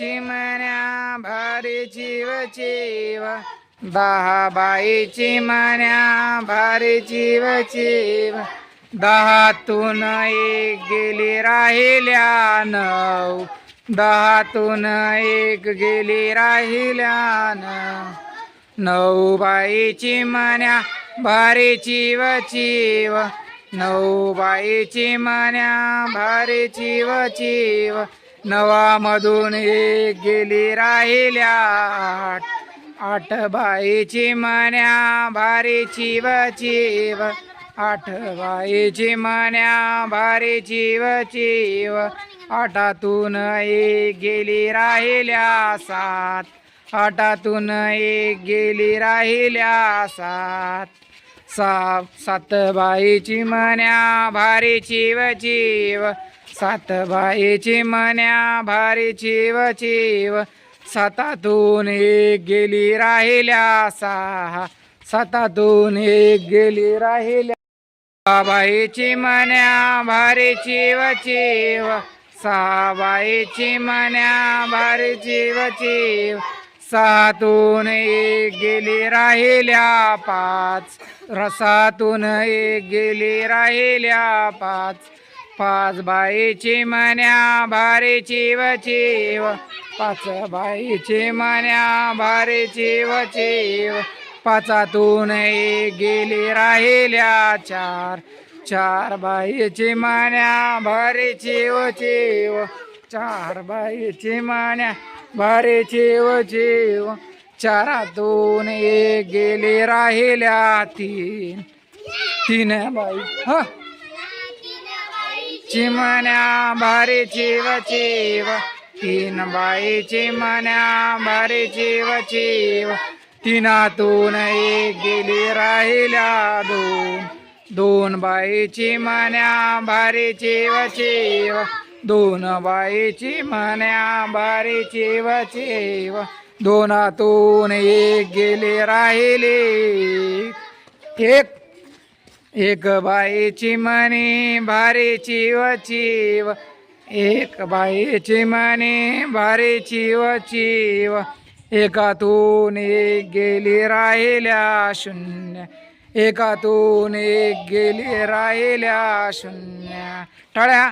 चिमण्या भारी जीव जीव दहा बाईची मन्या भारी जीव जीव दहातून एक गेली राहिल्या नऊ दहातून एक गेली राहिल्या नऊ. नऊ बाईची मन्या भारी जीव जीव नऊ बाईची मन्या भारी जीव जीव नवामधून एक गेली राहिल्या. आठ आठ बाईची मन्या भारी चिव चिव आठ बाईची मन्या भारी चिव चिव आठातून एक गेली राहिल्या सात. आठातून एक गेली राहिल्या सात. सा सात बाईची मन्या भारी चिव चिव सात बाईची मन्या भारी चिव चिव. सातातून एक गेली राहिल्या सहा. सातातून एक गेली राहिल्या बाईची मन्या भारी चिव चिव. सहा बाईची मन्या भारी चिव चिव. सातून एक गेली राहिल्या पाच. रसातून एक गेली राहिल्या पाच. पाच बाईची मन्या भारी चिव चिव पाच बाईची मन्या भारी चिव चिव पाचातून एक गेली राहिल्या चार. चार बाईची मान्या भारी चिव चिव चार बाईची मान्या भारी चिव चिव चारातून एक गेली राहिल्या तीन. तीन बाई हा. चिमण्या भारी चिव चिव तीन बाई चिमण्या भारी चिव चिव तिनातून एक गेली राहिल्या दोन. दोन बाई चिमण्या भारी चिव चिव दोन बाईची चिमण्या भारी चिव चिव दोनातून एक गेले राहिले. एक एक बाईची मनी भारी वचीव एक बाईची मनी भारी वचीव एकातून एक गेली राहिल्या शून्य. एकातून एक गेली राहिल्या शून्य. टाळ्या.